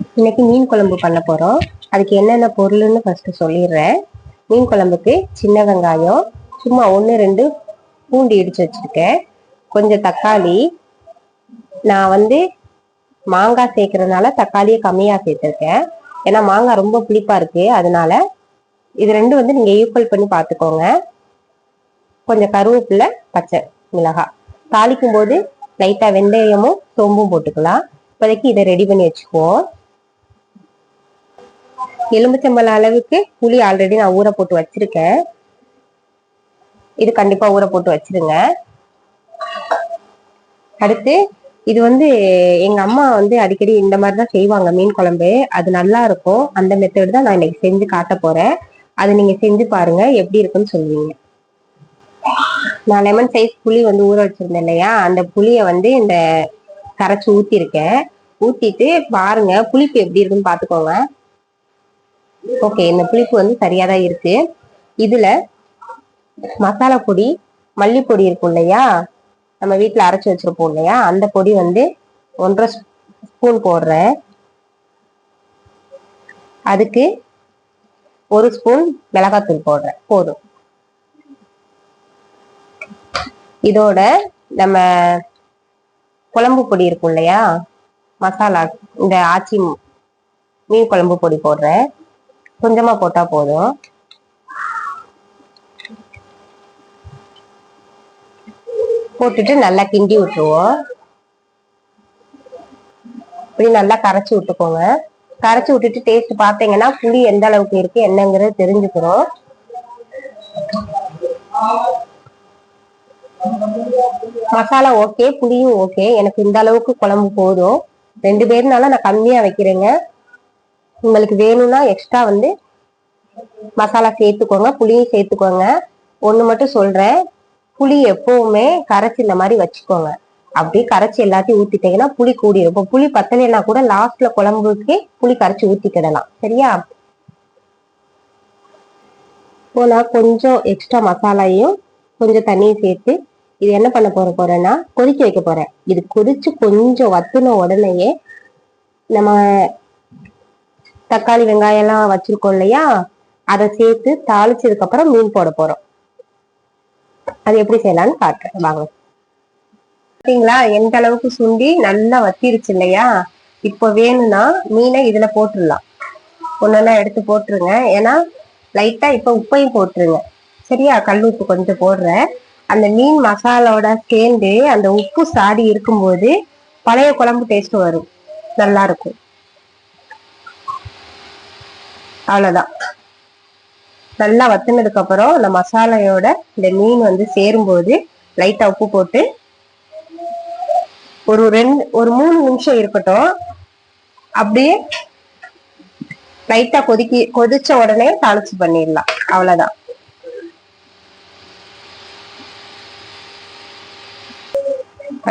இன்னைக்கு மீன் குழம்பு பண்ண போறோம். அதுக்கு என்னென்ன பொருள்னு ஃபர்ஸ்ட் சொல்லிடுறேன். மீன் குழம்புக்கு சின்ன வெங்காயம் சும்மா ஒன்று ரெண்டு பூண்டு இடிச்சு வச்சிருக்கேன். கொஞ்சம் தக்காளி. நான் வந்து மாங்காய் சேர்க்கறதுனால தக்காளியை கம்மியாக சேர்த்துருக்கேன். ஏன்னா மாங்காய் ரொம்ப புளிப்பா இருக்கு. அதனால இது ரெண்டும் வந்து நீங்க ஈக்குவல் பண்ணி பார்த்துக்கோங்க. கொஞ்சம் கருவேப்பிலை பச்சை மிளகாய். தாளிக்கும் போது லைட்டா வெந்தயமும் சோம்பும் போட்டுக்கலாம். இப்போதைக்கு இதை ரெடி பண்ணி வச்சுக்குவோம். எலும்புச்சம்பழம் அளவுக்கு புளி ஆல்ரெடி நான் ஊற போட்டு வச்சிருக்கேன். இது கண்டிப்பா ஊற போட்டு வச்சிருங்க. அடுத்து இது வந்து எங்க அம்மா வந்து அடிக்கடி இந்த மாதிரி தான் செய்வாங்க மீன் குழம்பு. அது நல்லா இருக்கும். அந்த மெத்தட் தான் நான் இன்னைக்கு செஞ்சு காட்ட போறேன். அது நீங்க செஞ்சு பாருங்க எப்படி இருக்குன்னு சொல்லுவீங்க. நான் லெமன் சைஸ் புளி வந்து ஊற வச்சிருந்தேன் இல்லையா? அந்த புளியை வந்து இந்த கரைச்சி ஊத்திருக்கேன். ஊத்திட்டு பாருங்க புளிப்பு எப்படி இருக்குன்னு பாத்துக்கோங்க. ஓகே இந்த புளிப்பு வந்து சரியா தான் இருக்கு. இதுல மசாலா பொடி மல்லிப்பொடி இருக்கும் இல்லையா? நம்ம வீட்டில் அரைச்சு வச்சிருப்போம் இல்லையா? அந்த பொடி வந்து ஒன்றரை ஸ்பூன் போடுறேன். அதுக்கு ஒரு ஸ்பூன் மிளகாத்தூள் போடுறேன். போதும். இதோட நம்ம குழம்பு பொடி இருக்கும் இல்லையா? மசாலா இந்த ஆச்சி மீன் குழம்பு பொடி போடுறேன். கொஞ்சமா போட்டா போதும். போட்டுட்டு நல்லா கிண்டி விட்டுருவோம். இப்படி நல்லா கரைச்சி விட்டுக்கோங்க. கரைச்சி விட்டுட்டு டேஸ்ட் பார்த்தீங்கன்னா புளி எந்த அளவுக்கு இருக்கு என்னங்கிறது தெரிஞ்சுக்கிறோம். மசாலா ஓகே புளியும் ஓகே எனக்கு இந்த அளவுக்கு குழம்பு போதும். ரெண்டு பேருனால நான் கம்மியா வைக்கிறேங்க. உங்களுக்கு வேணும்னா எக்ஸ்ட்ரா வந்து மசாலா சேர்த்துக்கோங்க புளியும் சேர்த்துக்கோங்க. ஒன்று மட்டும் சொல்கிறேன் புளி எப்பவுமே கரைச்சி இந்த மாதிரி வச்சுக்கோங்க. அப்படியே கரைச்சி எல்லாத்தையும் ஊற்றிட்டீங்கன்னா புளி கூடி இப்போ புளி பத்தலைன்னா கூட லாஸ்ட்ல குழம்புக்கு புளி கரைச்சி ஊற்றிக்கிடலாம் சரியா? இப்போ நான் கொஞ்சம் எக்ஸ்ட்ரா மசாலாயும் கொஞ்சம் தண்ணியும் சேர்த்து இது என்ன பண்ண போற போறேன்னா கொதிக்க வைக்க போறேன். இது கொதிச்சு கொஞ்சம் வத்துன உடனேயே நம்ம தக்காளி வெங்காயம் எல்லாம் வச்சிருக்கோம் இல்லையா? அதை சேர்த்து தாளிச்சதுக்கு அப்புறம் மீன் போட போறோம். அது எப்படி செய்யலாம்னு காட்டுறேன் வாங்க. பார்த்தீங்களா எந்த அளவுக்கு சுண்டி நல்லா வத்திருச்சு இல்லையா? இப்போ வேணும்னா மீனை இதுல போட்டுடலாம். ஒன்னொன்னா எடுத்து போட்டுருங்க. ஏன்னா லைட்டா இப்ப உப்பையும் போட்டுருங்க. சரியா? கல் உப்பு கொஞ்சம் போடுறேன். அந்த மீன் மசாலாவோட சேர்ந்து அந்த உப்பு சாடி இருக்கும்போது பழைய குழம்பு டேஸ்ட் வரும். நல்லா இருக்கும். அவ்வளோதான் நல்லா வத்தினதுக்கு அப்புறம் அந்த மசாலையோட இந்த மீன் வந்து சேரும்போது லைட்டா உப்பு போட்டு ஒரு ரெண்டு ஒரு மூணு நிமிஷம் இருக்கட்டும். அப்படியே லைட்டா கொதிக்கி கொதிச்ச உடனே தாளிச்சு பண்ணிடலாம். அவ்வளவுதான்.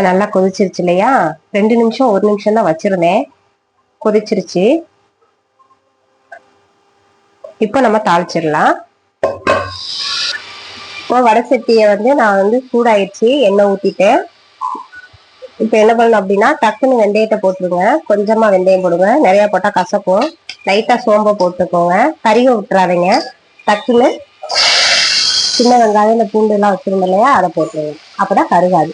நல்லா கொதிச்சிருச்சு இல்லையா? ரெண்டு நிமிஷம் ஒரு நிமிஷம் தான் வச்சிருந்தேன். கொதிச்சிருச்சு. இப்போ நம்ம தாளிச்சிடலாம். இப்போ வடை சட்டியை வந்து நான் வந்து சூடாயிடுச்சு எண்ணெய் ஊற்றிட்டேன் இப்போ என்ன பண்ணணும் அப்படின்னா டக்குன்னு வெந்தயத்தை போட்டுருங்க. கொஞ்சமாக வெந்தயம் போடுங்க. நிறையா போட்டால் கசக்கும். லைட்டாக சோம்பை போட்டுக்கோங்க. கறிக விட்டுறாதீங்க. டக்குன்னு சின்ன வெங்காயம் இந்த பூண்டுலாம் எல்லாம் இல்லையா அதை போட்டுருங்க. அப்பதான் கருகாது.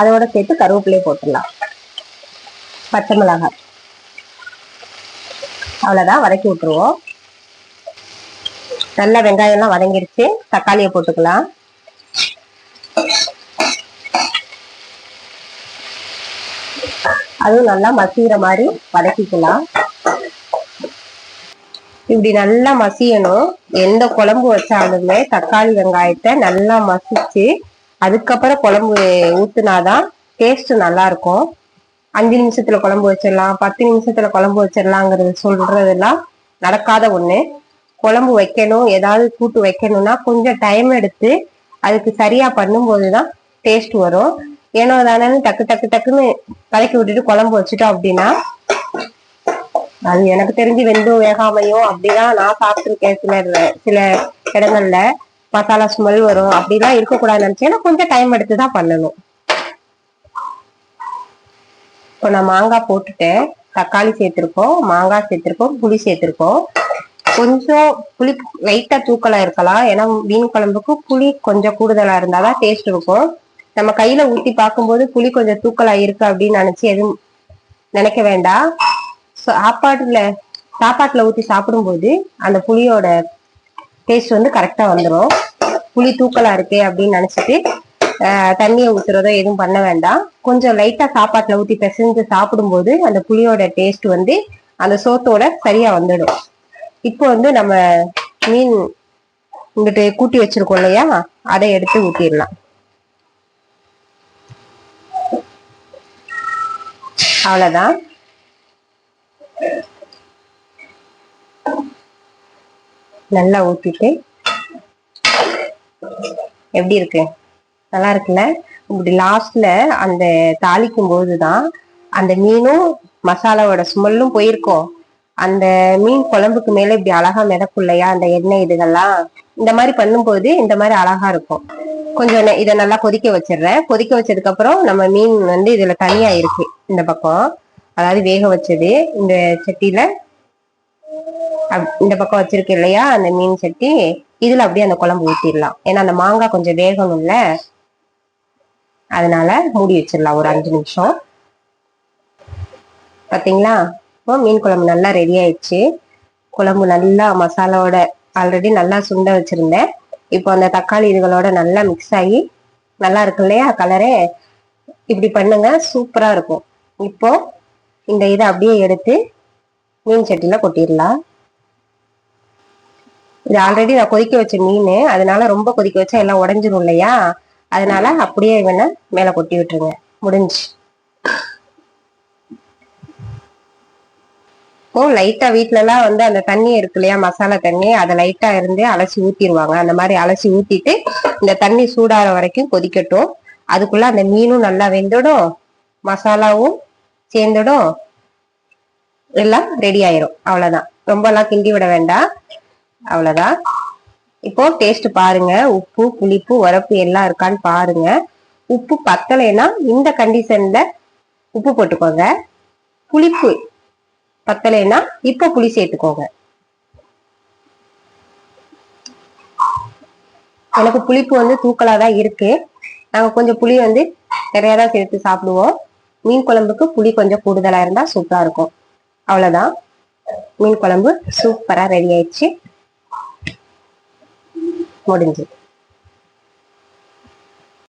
அதோட சேர்த்து கருவேப்பிலையை போட்டுடலாம். பச்சை மிளகாய். அவ்வளோதான் வதக்கி விட்டுருவோம். நல்லா வெங்காயம் எல்லாம் வதங்கிருச்சு. தக்காளியை போட்டுக்கலாம். அதுவும் நல்லா மசிகிற மாதிரி வதக்கிக்கலாம். இப்படி நல்லா மசியணும். எந்த குழம்பு வச்சாலுமே தக்காளி வெங்காயத்தை நல்லா மசிச்சு அதுக்கப்புறம் குழம்பு ஊத்துனாதான் டேஸ்ட் நல்லா இருக்கும் அஞ்சு நிமிஷத்துல குழம்பு வச்சிடலாம் பத்து நிமிஷத்துல குழம்பு வச்சிடலாங்கிறது சொல்றதெல்லாம் நடக்காத ஒண்ணு. குழம்பு வைக்கணும் ஏதாவது கூட்டு வைக்கணும்னா கொஞ்சம் டைம் எடுத்து அதுக்கு சரியா பண்ணும்போதுதான் டேஸ்ட் வரும். ஏனோ தானே டக்கு டக்கு டக்குன்னு கலக்கி விட்டுட்டு குழம்பு வச்சுட்டோம் அப்படின்னா அது எனக்கு தெரிஞ்சு வெந்தும் வேகாமையும் அப்படிதான் நான் சாப்பிட்டுருக்கேன் சில சில இடங்கள்ல. மசாலா ஸ்மெல் வரும். அப்படிலாம் இருக்கக்கூடாதுன்னு நினைச்சேன். கொஞ்சம் டைம் எடுத்து தான் பண்ணணும். இப்போ நான் மாங்காய் போட்டுட்டேன். தக்காளி சேர்த்துருக்கோம் மாங்காய் சேர்த்துருக்கோம் புளி சேர்த்துருக்கோம். கொஞ்சம் புளி லைட்டா தூக்கலா இருக்கலாம். ஏன்னா மீன் குழம்புக்கு புளி கொஞ்சம் கூடுதலா இருந்தாதான் டேஸ்ட் இருக்கும். நம்ம கையில ஊத்தி பார்க்கும்போது புளி கொஞ்சம் தூக்கலா இருக்கு அப்படின்னு நினைச்சு எதுவும் நினைக்க வேண்டாம். சாப்பாட்டுல சாப்பாட்டுல ஊத்தி சாப்பிடும்போது அந்த புளியோட டேஸ்ட் வந்து கரெக்டா வந்துடும் புளி தூக்கலா இருக்கு அப்படின்னு நினைச்சிட்டு தண்ணியை ஊத்துறதோ எதுவும் பண்ண வேண்டாம். கொஞ்சம் லைட்டா சாப்பாட்டுல ஊத்தி பிசைஞ்சு சாப்பிடும்போது அந்த புளியோட டேஸ்ட் வந்து அந்த சோத்தோட சரியா வந்துடும். இப்போ வந்து நம்ம மீன் இங்கிட்டு கூட்டி வச்சிருக்கோம் இல்லையா? அதை எடுத்து ஊத்திடலாம். அவ்வளவுதான். நல்லா ஊத்திட்டு எப்படி இருக்கு? நல்லா இருக்குல்ல? இப்படி லாஸ்ட்ல அந்த தாளிக்கும் போதுதான் அந்த மீனும் மசாலாவோட ஸ்மெல்லும் போயிருக்கும். அந்த மீன் குழம்புக்கு மேல இப்படி அழகா மிதக்குள்ளையா அந்த எண்ணெய் இதுகள்லாம் இந்த மாதிரி பண்ணும்போது இந்த மாதிரி அழகா இருக்கும். கொஞ்சம் இதை நல்லா கொதிக்க வச்சிடுறேன். கொதிக்க வச்சதுக்கு அப்புறம் நம்ம மீன் வந்து இதுல தனியா இருக்கு. இந்த பக்கம். அதாவது வேக வச்சது. இந்த சட்டியில அப்- இந்த பக்கம் வச்சிருக்கு இல்லையா? அந்த மீன் சட்டி. இதுல அப்படியே அந்த குழம்பு ஊத்திடலாம். ஏன்னா அந்த மாங்காய் கொஞ்சம் வேகணும்ல. அதனால மூடி வச்சிடலாம். ஒரு அஞ்சு நிமிஷம். பாத்தீங்களா? இப்போ மீன் குழம்பு நல்லா ரெடி ஆயிடுச்சு. குழம்பு நல்லா மசாலாவோட ஆல்ரெடி நல்லா சுண்ட வச்சிருந்தேன். இப்போ அந்த தக்காளி இதுகளோட நல்லா மிக்ஸ் ஆகி நல்லா இருக்கு இல்லையா கலரே இப்படி பண்ணுங்க சூப்பரா இருக்கும். இப்போ இந்த இதை அப்படியே எடுத்து மீன் சட்டியில கொட்டிடலாம். இது ஆல்ரெடி நான் கொதிக்க வச்ச மீன் அதனால ரொம்ப கொதிக்க வச்சா எல்லாம் உடஞ்சிரும் இல்லையா? அதனால அப்படியே இவனை மேல கொட்டி விட்டுருங்க. முடிஞ்சு. இப்போ லைட்டா வீட்லலாம் எல்லாம் வந்து அந்த தண்ணி இருக்கு இல்லையா மசாலா தண்ணி அதை லைட்டா இருந்து அலசி ஊத்திடுவாங்க அந்த மாதிரி அலசி ஊத்திட்டு இந்த தண்ணி சூடாற வரைக்கும் கொதிக்கட்டும். அதுக்குள்ள அந்த மீனும் நல்லா வெந்துடும் மசாலாவும் சேர்ந்துடும் எல்லாம் ரெடி ஆயிரும். அவ்வளவுதான். ரொம்ப எல்லாம் கிண்டி விட வேண்டாம். அவ்வளவுதான். இப்போ டேஸ்ட் பாருங்க. உப்பு புளிப்பு உரப்பு எல்லாம் இருக்கான்னு பாருங்க. உப்பு பத்தலைன்னா இந்த கண்டிஷன்ல உப்பு போட்டுக்கோங்க. புளிப்பு பத்தலைன்னா இப்ப புளி சேர்த்துக்கோங்க. எனக்கு புளிப்பு வந்து தூக்கலா தான் இருக்கு. நாங்க கொஞ்சம் புளி வந்து நிறைய தான் சேர்த்து சாப்பிடுவோம். மீன் குழம்புக்கு புளி கொஞ்சம் கூடுதலா இருந்தா சூப்பரா இருக்கும். அவ்வளவுதான். மீன் குழம்பு சூப்பரா ரெடி ஆயிடுச்சு. முடிஞ்சது